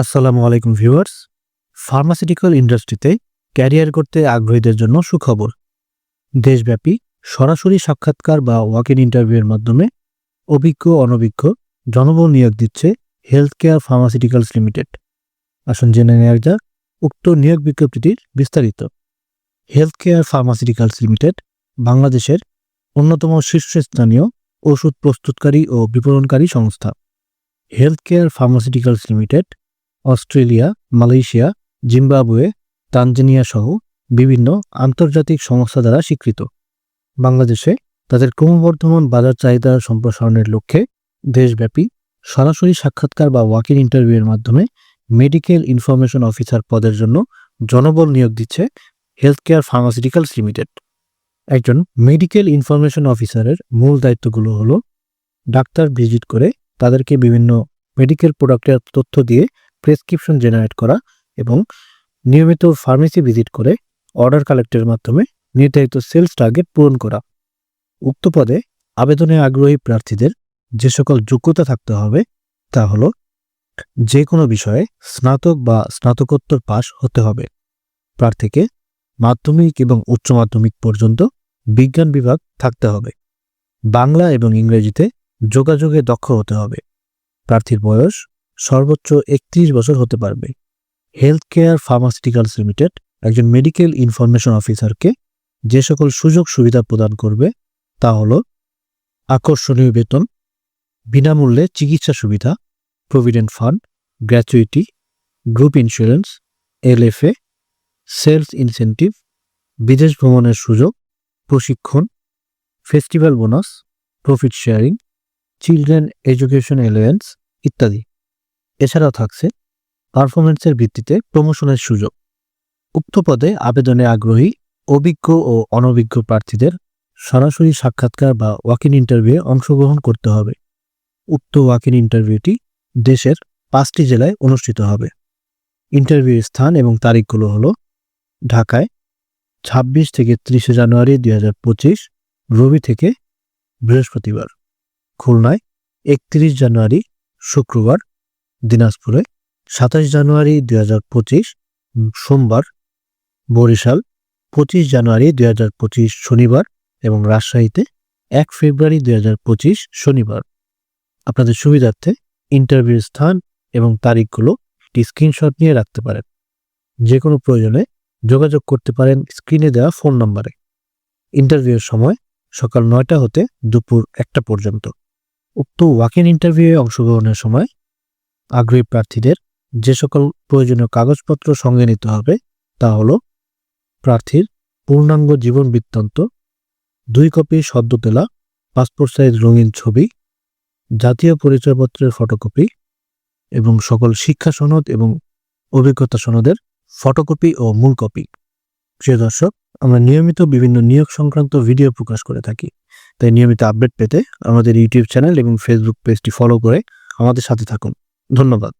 আসসালামু আলাইকুম viewers. Pharmaceutical ইন্ডাস্ট্রিতে ক্যারিয়ার করতে আগ্রহীদের জন্য সুখবর। দেশব্যাপী সরাসরি সাক্ষাৎকার বা ওয়াক ইন ইন্টারভিউয়ের মাধ্যমে অভিজ্ঞ অনভিজ্ঞ জনবল নিয়োগ দিচ্ছে হেলথ কেয়ার ফার্মাসিউটিক্যালস লিমিটেড আসুন জেনে নেওয়া যাক উক্ত নিয়োগ বিজ্ঞপ্তিটির বিস্তারিত। হেলথ কেয়ার ফার্মাসিউটিক্যালস লিমিটেড বাংলাদেশের অন্যতম শীর্ষস্থানীয় ওষুধ প্রস্তুতকারী ও বিপণনকারী সংস্থা। Health care pharmaceuticals limited Australia, Malaysia, Zimbabwe, Tanzania সহ বিভিন্ন আন্তর্জাতিক সংস্থা দ্বারা স্বীকৃত। বাংলাদেশে তাদের ক্রমবর্ধমান বাজার চাহিদা সম্প্রসারণের লক্ষ্যে দেশব্যাপী সরাসরি সাক্ষাৎকার বা ওয়াক ইন ইন্টারভিউয়ের মাধ্যমে মেডিকেল ইনফরমেশন অফিসার পদের জন্য জনবল নিয়োগ দিচ্ছে হেলথ কেয়ার ফার্মাসিউটিক্যালস লিমিটেড। একজন মেডিকেল ইনফরমেশন অফিসারের মূল দায়িত্বগুলো হলো ডাক্তার ভিজিট করে তাদেরকে বিভিন্ন মেডিকেল প্রোডাক্টের তথ্য দিয়ে প্রেসক্রিপশন জেনারেট করা এবং নিয়মিত ফার্মেসি ভিজিট করে অর্ডার কালেক্টের মাধ্যমে নির্ধারিত সেলস টার্গেট পূরণ করা। উক্ত পদে আবেদনে আগ্রহী প্রার্থীদের যে সকল যোগ্যতা থাকতে হবে তা হলো যে কোনো বিষয়ে স্নাতক বা স্নাতকোত্তর পাশ হতে হবে। প্রার্থীকে মাধ্যমিক এবং উচ্চ মাধ্যমিক পর্যন্ত বিজ্ঞান বিভাগ থাকতে হবে। বাংলা এবং ইংরেজিতে যোগাযোগে দক্ষ হতে হবে। প্রার্থীর বয়স সর্বোচ্চ একত্রিশ বছর হতে পারবে। হেলথ কেয়ার ফার্মাসিউটিক্যালস লিমিটেড একজন মেডিকেল ইনফরমেশন অফিসারকে যে সকল সুযোগ সুবিধা প্রদান করবে তা হল আকর্ষণীয় বেতন, বিনামূল্যে চিকিৎসা সুবিধা provident fund gratuity group insurance LFA sales incentive বিদেশ ভ্রমণের সুযোগ, প্রশিক্ষণ festival bonus profit sharing children education allowance ইত্যাদি। এছাড়াও থাকছে পারফরমেন্সের ভিত্তিতে প্রমোশনের সুযোগ। উক্ত পদে আবেদনে আগ্রহী, অভিজ্ঞ ও অনভিজ্ঞ প্রার্থীদের সরাসরি সাক্ষাৎকার বা ওয়াক ইন ইন্টারভিউয়ে অংশগ্রহণ করতে হবে। উক্ত ওয়াক ইন ইন্টারভিউটি দেশের পাঁচটি জেলায় অনুষ্ঠিত হবে। ইন্টারভিউর স্থান এবং তারিখগুলো হল ঢাকায় ছাব্বিশ থেকে ত্রিশে জানুয়ারি দুই হাজার পঁচিশ, রবি থেকে বৃহস্পতিবার, খুলনায় একত্রিশ জানুয়ারি শুক্রবার দিনাজপুরে, সাতাশ জানুয়ারি দুই হাজার পঁচিশ সোমবার, বরিশাল, পঁচিশ জানুয়ারি দুই হাজার পঁচিশ শনিবার এবং রাজশাহীতে এক ফেব্রুয়ারি দুই হাজার পঁচিশ শনিবার। আপনাদের সুবিধার্থে ইন্টারভিউর স্থান এবং তারিখগুলো একটি স্ক্রিনশট নিয়ে রাখতে পারেন। যে কোনো প্রয়োজনে যোগাযোগ করতে পারেন স্ক্রিনে দেওয়া ফোন নম্বরে। ইন্টারভিউয়ের সময় সকাল নয়টা হতে দুপুর একটা পর্যন্ত। উক্ত ওয়াক ইন ইন্টারভিউয়ে অংশগ্রহণের সময় আগ্রহী প্রার্থীদের যে সকল প্রয়োজনীয় কাগজপত্র সঙ্গে নিতে হবে, তা হল প্রার্থীর পূর্ণাঙ্গ জীবন বৃত্তান্ত, দুই কপি সদ্য তোলা পাসপোর্ট সাইজ রঙিন ছবি, জাতীয় পরিচয়পত্রের ফটোকপি এবং সকল শিক্ষা সনদ এবং অভিজ্ঞতা সনদের ফটোকপি ও মূল কপি। প্রিয় দর্শক, আমরা নিয়মিত বিভিন্ন নিয়োগ সংক্রান্ত ভিডিও প্রকাশ করে থাকি, তাই নিয়মিত আপডেট পেতে আমাদের ইউটিউব চ্যানেল এবং ফেসবুক পেজটি ফলো করে আমাদের সাথে থাকুন। ধন্যবাদ।